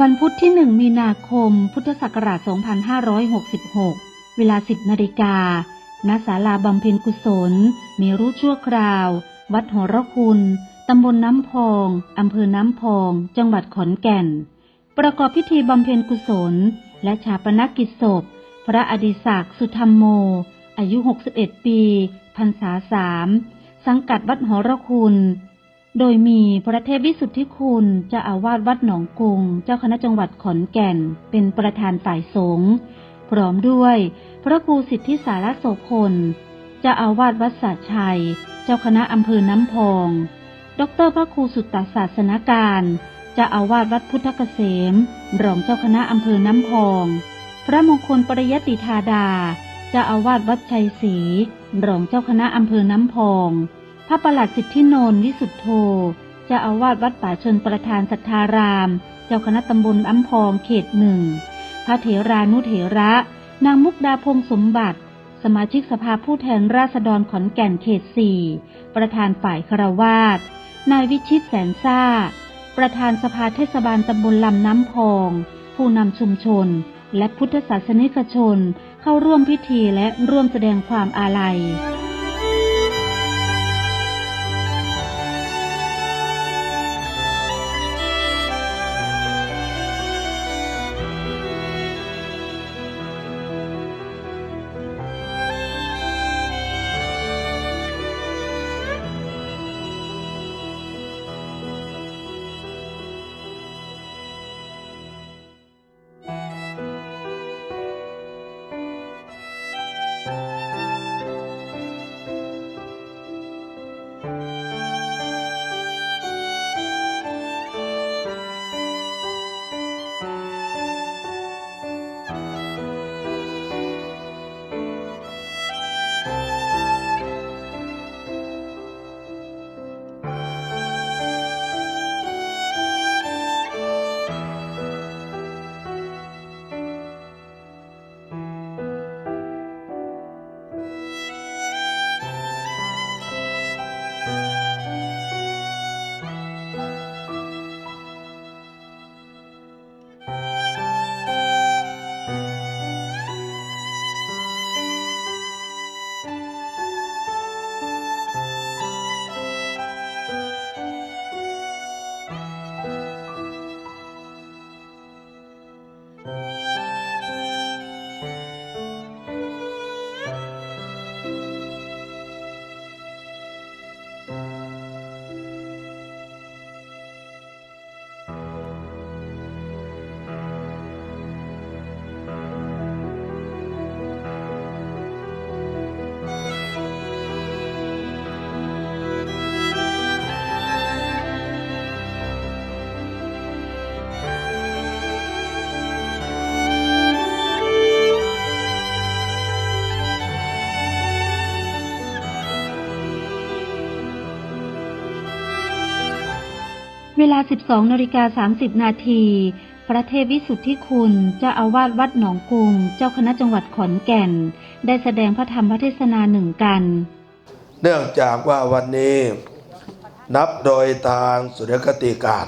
วันพุธที่1มีนาคม พุทธศักราช 2566 เวลา 10นาฬิกา ณ ศาลาบำเพ็ญกุศล มีรู้ชั่วคราว วัดหอระคุณ ตำบลน้ำพอง อำเภอน้ำพอง จังหวัดขอนแก่น ประกอบพิธีบำเพ็ญกุศล และชาปนกิจศพ พระอดิศักดิ์สุธรรมโม อายุ 61 ปี พรรษาสาม สังกัดวัดหอระคุณ โดยมีพระเทพวิสุทธิคุณเจ้าอาวาสวัดหนองกุง เจ้าคณะจังหวัดขอนแก่น เป็นประธานฝ่ายสงฆ์พร้อมด้วย พระครูสิทธิสารโสพลเจ้าอาวาสวัดสาชัย เจ้าคณะอำเภอน้ำพอง ดรพระครูสุตตศาสนการเจ้าอาวาสวัดพุทธเกษม รองเจ้าคณะอำเภอน้ำพอง พระมงคลปริยติธาดาเจ้าอาวาสวัดชัยศรีรองเจ้าคณะอำเภอน้ำพอง พระประหลัดสิทธิโนนวิสุทธโธจ้าอาวาสวัดป่าชนประธานสัทธาราม เจ้าคณะตำบลอ้ำพองเขตหนึ่ง พระเถรานุเถระ นางมุกดาพงสมบัติ สมาชิกสภาผู้แทนราษฎรขอนแก่นเขตสี่ประธานฝ่ายคารวาสนายวิชิตแสนซ่า ประธานสภาเทศบาลตำบลลำน้ำพอง ผู้นำชุมชน และพุทธศาสนิกชนเข้าร่วมพิธีและร่วมแสดงความอาลัย ลา 12นาฬิกา30 นาที พระเทพวิสุทธิคุณเจ้าอาวาสวัดหนองกุง เจ้าคณะจังหวัดขอนแก่น ได้แสดงพระธรรมเทศนาหนึ่งกัน เนื่องจากว่าวันนี้ นับโดยทางสุริยคติการ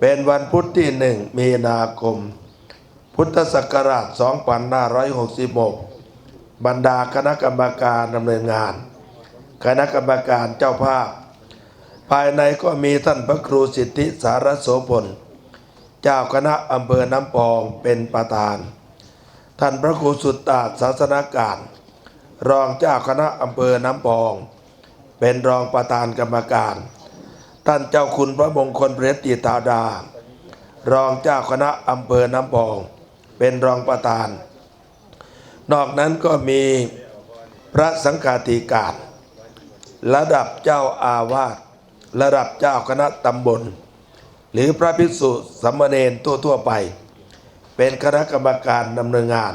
เป็นวันพุธที่หนึ่งมีนาคม พุทธศักราช 2566 บรรดาคณะกรรมการดำเนินงาน คณะกรรมการเจ้าภาพ ภายในก็มีท่านพระครูสิทธิสารโสพล เจ้าคณะอำเภอน้ำพองเป็นประธาน ท่านพระครูสุตตาศาสนาการ รองเจ้าคณะอำเภอน้ำพอง เป็นรองประธานกรรมการ ท่านเจ้าคุณพระมงคลเพรติตาดา รองเจ้าคณะอำเภอน้ำพอง เป็นรองประธาน นอกนั้นก็มีพระสังฆาธิการ ระดับเจ้าอาวาส ระดับเจ้าคณะตำบล หรือพระภิกษุสามเณรทั่วๆไป เป็นคณะกรรมการดำเนินงาน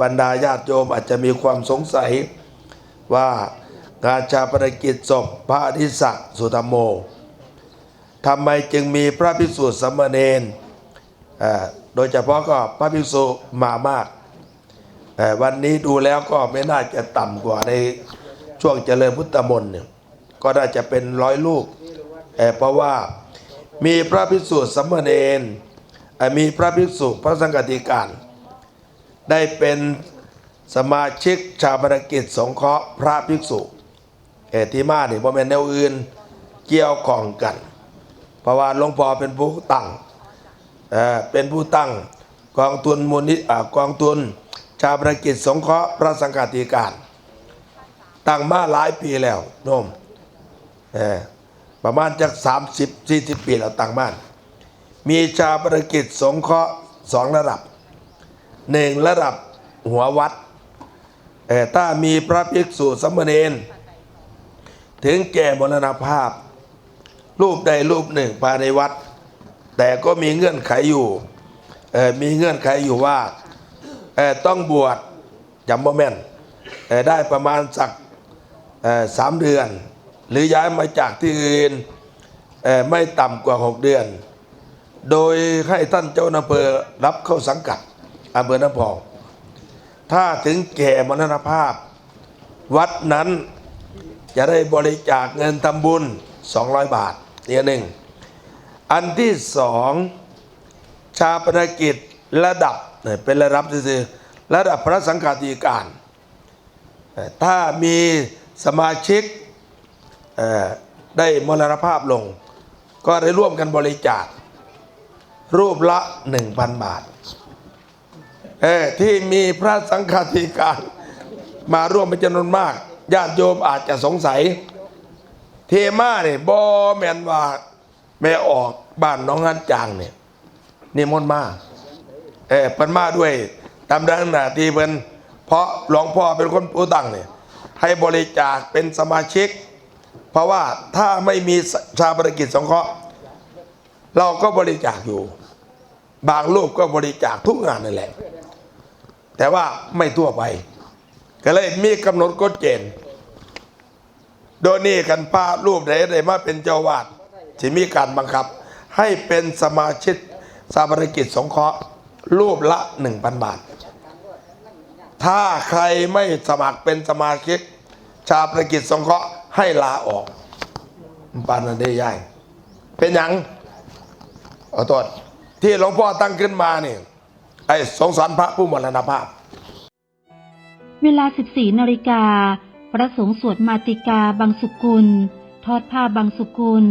บรรดาญาติโยมอาจจะมีความสงสัยว่างานชาปนกิจศพพระอธิศักดิ์สุธรรมโมทำไมจึงมีพระภิกษุสามเณรโดยเฉพาะก็พระภิกษุมามาก วันนี้ดูแล้วก็ไม่น่าจะต่ำกว่าในช่วงเจริญพุทธมนต์เนี่ย ก็น่าจะเป็นร้อยลูกเอ่เพราะว่ามีพระภิกษุสัมมเนนมีพระภิกษุพระสังฆติการ ได้เป็นสมาชิกชาปนกิจสงเคราะห์พระภิกษุเออที่มาเนี่ยบ่แม่นแนวอื่นเกี่ยวข้องกัน เพราะว่าหลวงพ่อเป็นผู้ตั้งเเป็นผู้ตั้งกองทุนมูลนิอ่ากองทุนชาปนกิจสงเคราะห์พระสังฆติการ ตั้งมาหลายปีแล้วโนม ประมาณจาก 30 40 ปีแล้วตั้งบ้าน มีชาปนกิจสงเคราะห์สองระดับหนึ่งระดับหัววัดเอ่ถ้ามีพระภิกษุสามเณรถึงแก่มรณภาพ รูปใดรูปหนึ่งภายในวัด แต่ก็มีเงื่อนไขอยู่มีเงื่อนไขอยู่ว่าต้องบวชจำบ่แม่นได้ประมาณสักสามเดือน หรือย้ายมาจากที่อื่นไม่ต่ำกว่า 6 เดือน โดยให้ท่านเจ้าอำเภอรับเข้าสังกัดอำเภอน้ำพอง ถ้าถึงแก่มรณภาพ วัดนั้นจะได้บริจาคเงินทำบุญ 200 บาทเนี่ยหนึ่ง อันที่สองชาปนกิจระดับเป็นระดับซื่อระดับพระสังฆาธิการเอ่ถ้ามีสมาชิก ได้มรณภาพลง ก็ได้ร่วมกันบริจาค รูปละ1,000บาทเออที่มีพระสังฆาธิการมาร่วมเป็นจำนวนมากญาติโยมอาจจะสงสัย เทมาเนี่ยบอแมนว่าแม่ออกบ้านน้องงานจางเนี่ยนี่มนมาเออเพิ่นมาด้วยตามดังหน้าที่เพิ่นเพราะหลวงพ่อเป็นคนผู้ตั้งเนี่ยให้บริจาคเป็นสมาชิก เพราะว่าถ้าไม่มีชาปนกิจสงเคราะห์เราก็บริจาคอยู่ บางรูปก็บริจาคทุกงานนั่นแหละ แต่ว่าไม่ทั่วไป ก็เลยมีกำหนดกฎเกณฑ์โดยนี่กันพารูปไหนได้มาเป็นเจ้าวาดที่มีการบังคับ ให้เป็นสมาชิกสาบริกิจสงเคราะห์รูปละหนึ่งพันบาท ถ้าใครไม่สมัครเป็นสมาชิก ชาปนกิจสงเคราะห์ ให้ลาออกปานนันได้ย่ายเป็นยังขอโทษที่หลวงพ่อตั้งขึ้นมาเนี่ยไอ้สงสารพระผู้มรณภาพ เวลา 14นาฬิกาพระสงฆ์สวดมาติกาบางสุกุล ทอดผ้าบางสุกุล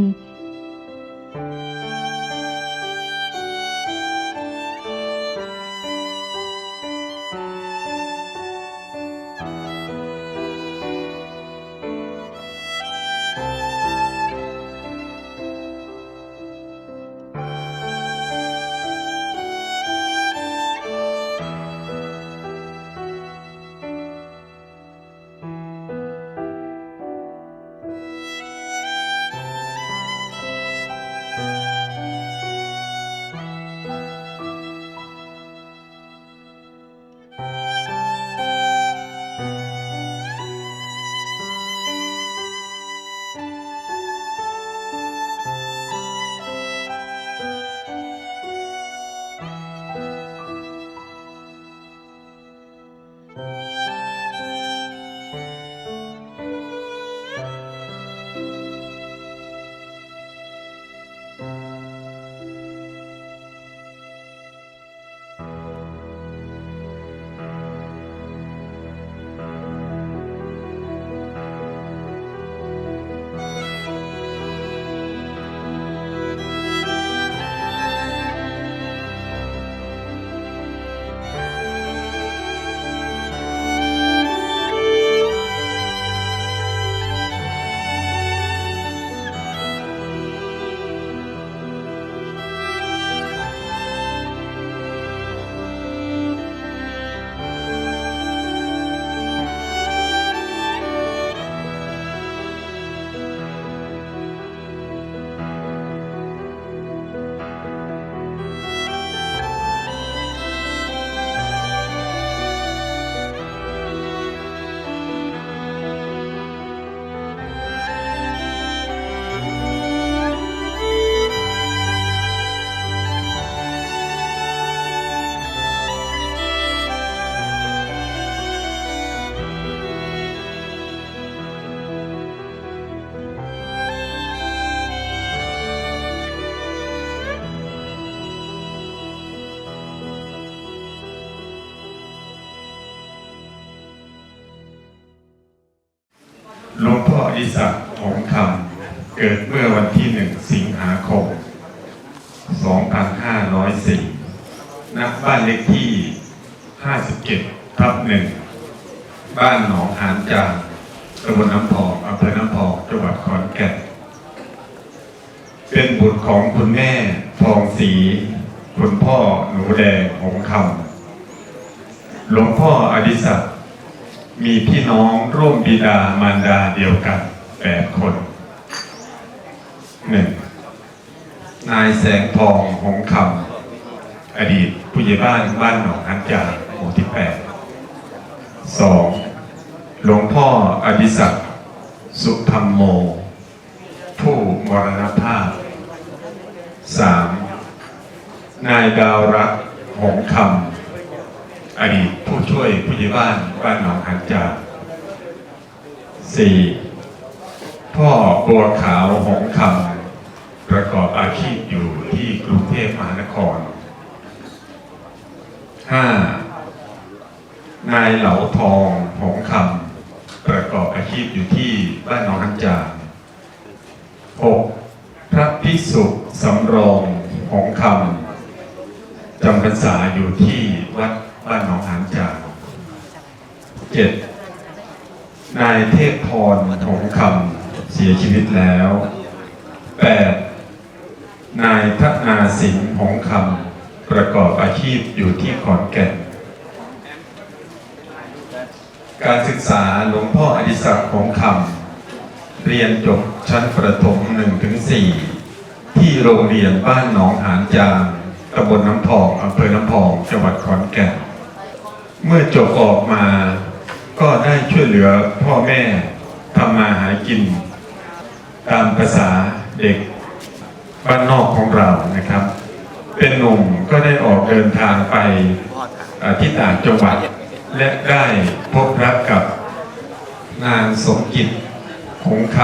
หลวงพ่ออิศักดิ์หงคำเกิดเมื่อวันที่หนึ่งสิงหาคม 2504ณบ้านเลขที่ 57ทับหนึ่งบ้านหนองหานจางตำบลน้ำพองอำเภอน้ำพองจังหวัดขอนแก่น เป็นบุตรของคุณแม่ทองศรีคุณพ่อหนูแดงหงคำหลวงพ่ออดิศักดิ มีพี่น้องร่วมบิดามารดาเดียวกันแปดคนหนึ่งนายแสงทองหงคำอดีตผู้ใหญ่บ้านบ้านหนองฮันจาหมู่ที่แปดสองหลวงพ่ออดิศักดิ์สุธรรมโม ผู้มรณภาพสามนายดาวรักหงคำ อดีตผู้ช่วยผู้ใหญ่บ้านบ้านหนองหันจาสี่พ่อบัวขาวหงคำประกอบอาชีพอยู่ที่กรุงเทพมหานครห้านายเหลาทองหงคำประกอบอาชีพอยู่ที่บ้านหนองหันจาหกพระพิสุสำรองหงคำจำพรรษาอยู่ที่วัด บ้านหนองหานจางเจ็ดนายเทพพรหงคำเสียชีวิตแล้วแปดนายทัศนาสิงห์หงคำประกอบอาชีพอยู่ที่ขอนแก่น การศึกษาหลวงพ่ออดิศักดิ์หงคำเรียนจบชั้นประถมหนึ่งถึงสี่ที่โรงเรียนบ้านหนองหานจางตำบลน้ำพองอำเภอน้ำพองจังหวัดขอนแก่น เมื่อจบออกมา ก็ได้ช่วยเหลือพ่อแม่ทำมาหากิน ตามภาษาเด็กบ้านนอกของเรานะครับ เป็นหนุ่มก็ได้ออกเดินทางไปที่ต่างจังหวัด และได้พบรักกับนางสมจิตหงค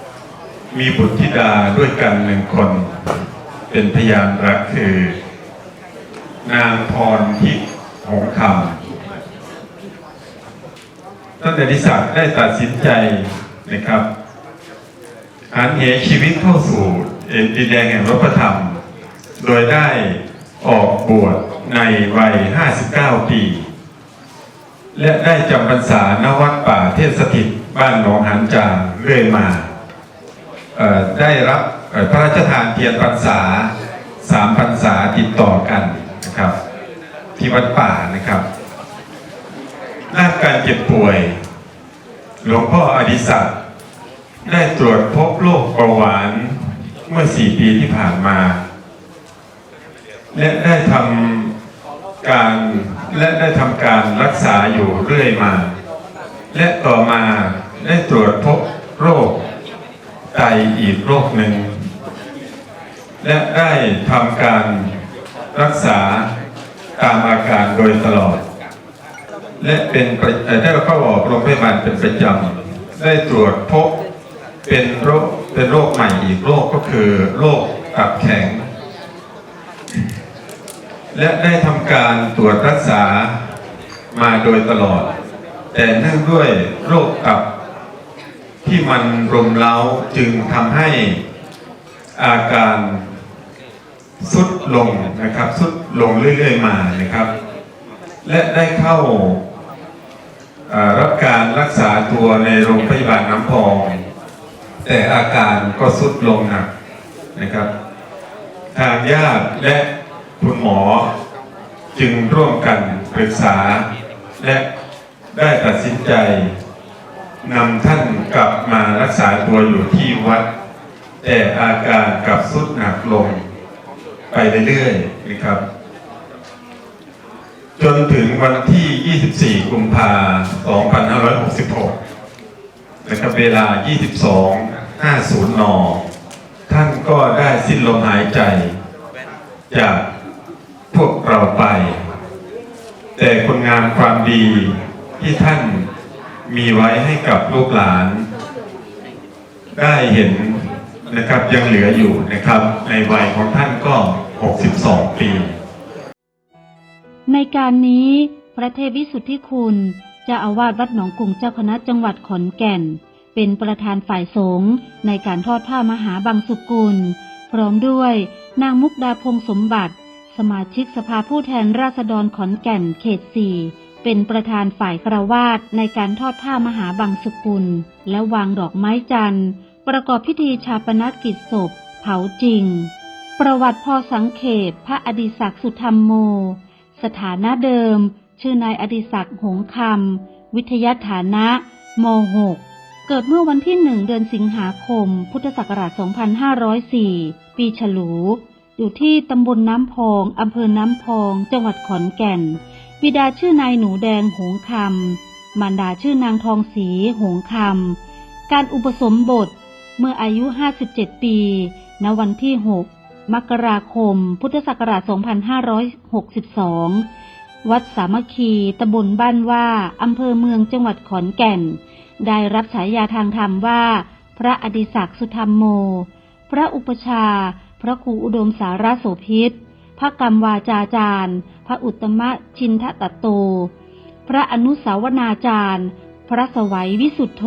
ำมีบุตรธิดาด้วยกันหนึ่งคน เป็นพยานรักคือนางพรทิพย์หงคำ ตั้งแต่นิสักได้ตัดสินใจนะครับหันเหชีวิตเข้าสู่เอ็นดินแดงแห่งรัพธรรม โดยได้ออกบวชในวัย 59 ปี และได้จำพรรษาณวัดป่าเทศสถิตบ้านหนองหันจางเรื่อยมา ได้รับพระราชทานเทียนพรรษาสามพรรษาติดต่อกันนะครับ ที่วัดป่านะครับ ด้าการเจ็บป่วย หลวงพ่ออดิศักดิ์ได้ตรวจพบโรคเบาหวานเมื่อสี่ปีที่ผ่านมา และได้ทำการและได้ทำการรักษาอยู่เรื่อยมา และต่อมาได้ตรวจพบโรคไตอีกโรคหนึ่ง และได้ทำการรักษาตามอาการโดยตลอด และเป็นได้เข้าออกโรงพยาบาลเป็นประจำได้ตรวจพบเป็นโรคเป็นโรคใหม่อีกโรคก็คือโรคตับแข็ง และได้ทำการตรวจรักษามาโดยตลอด แต่เนื่องด้วยโรคตับที่มันรุมเร้าจึงทำให้อาการสุดลงนะครับสุดลงเรื่อย ๆ มานะครับ และได้เข้า รับการรักษาตัวในโรงพยาบาลน้ำพอง แต่อาการก็สุดลงหนักนะครับ ทางญาติและคุณหมอจึงร่วมกันปรึกษา และได้ตัดสินใจนำท่านกลับมารักษาตัวอยู่ที่วัด แต่อาการกลับสุดหนักลง ไปเรื่อยๆนะครับ จนถึงวันที่ 24 กุมภา2566 นะครับเวลา 22.50 น ท่านก็ได้สิ้นลมหายใจ จากพวกเราไป แต่คุณงามความดีที่ท่านมีไว้ให้กับลูกหลาน ได้เห็นนะครับยังเหลืออยู่นะครับ ในวัยของท่านก็ 62 ปี ในการนี้พระเทพวิสุทธิคุณเจ้าอาวาสวัดหนองกุงเจ้าคณะจังหวัดขอนแก่น เป็นประธานฝ่ายสงฆ์ในการทอดผ้ามหาบังสุกุล พร้อมด้วยนางมุกดาพงษ์สมบัติ สมาชิกสภาผู้แทนราษฎรขอนแก่นเขตสี่เป็นประธานฝ่ายครวาสในการทอดผ้ามหาบังสุกุล และวางดอกไม้จันทร์ ประกอบพิธีชาปนกิจศพ เผาจริง ประวัติพอสังเขปพระอดิศักดิ์สุธรรมโม สถานะเดิม ชื่อนายอดิศักดิ์หงคำ วิทยาฐานะม .6 เกิดเมื่อวันที่หนึ่งเดือนสิงหาคม พุทธศักราช 2504 ปีฉลู อยู่ที่ตำบลน้ำพองอำเภอน้ำพอง จังหวัดขอนแก่น บิดาชื่อนายหนูแดงหงคำ มารดาชื่อนางทองศรีหงคำ การอุปสมบทเมื่ออายุ 57 ปี ณ วันที่ 6 มกราคม พุทธศักราช 2562 วัดสามัคคีตำบลบ้านว่าอำเภอเมืองจังหวัดขอนแก่น ได้รับฉายาทางธรรมว่า พระอดิศักดิ์สุธรรมโม พระอุปชา พระครูอุดมสารโสพิษ พระกรรมวาจาจารย์ พระอุตตมะชินทตโต พระอนุสาวนาจารย์ พระสวัยวิสุทธโธ